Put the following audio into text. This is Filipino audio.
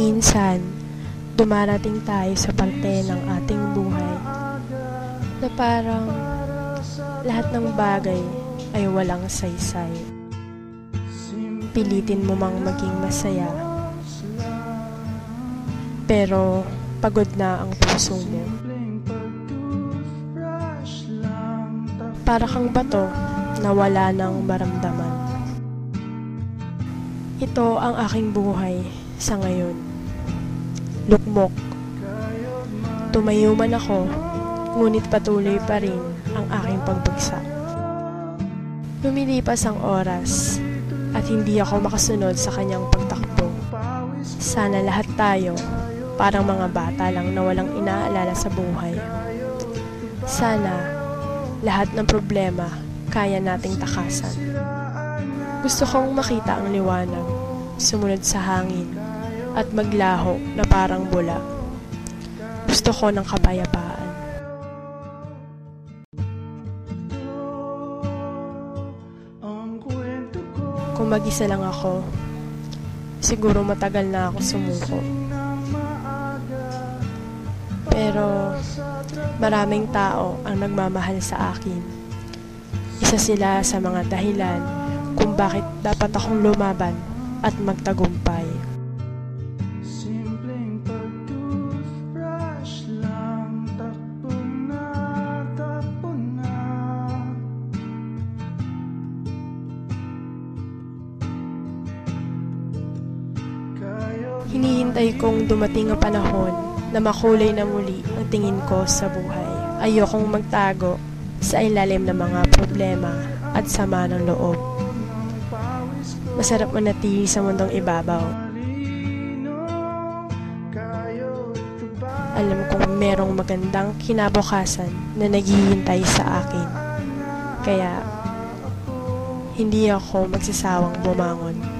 Minsan, dumarating tayo sa parte ng ating buhay na parang lahat ng bagay ay walang saysay. Pilitin mo mang maging masaya, pero pagod na ang puso mo. Para kang bato na wala ng maramdaman. Ito ang aking buhay sa ngayon. Lukmok. Tumayo man ako, ngunit patuloy pa rin ang aking pagbagsak. Lumilipas ang oras at hindi ako makasunod sa kanyang pagtakbo. Sana lahat tayo parang mga bata lang na walang inaalala sa buhay. Sana lahat ng problema kaya nating takasan. Gusto kong makita ang liwanag, sumunod sa hangin, at maglaho na parang bula. Gusto ko ng kapayapaan. Kung mag-isa lang ako, siguro matagal na ako sumuko. Pero maraming tao ang nagmamahal sa akin. Isa sila sa mga dahilan kung bakit dapat akong lumaban at magtagumpay. Hinihintay kong dumating ang panahon na makulay na muli ang tingin ko sa buhay. Ayokong magtago sa ilalim ng mga problema at sama ng loob. Masarap manatili sa mundong ibabaw. Alam kong merong magandang kinabukasan na naghihintay sa akin. Kaya, hindi ako magsasawang bumangon.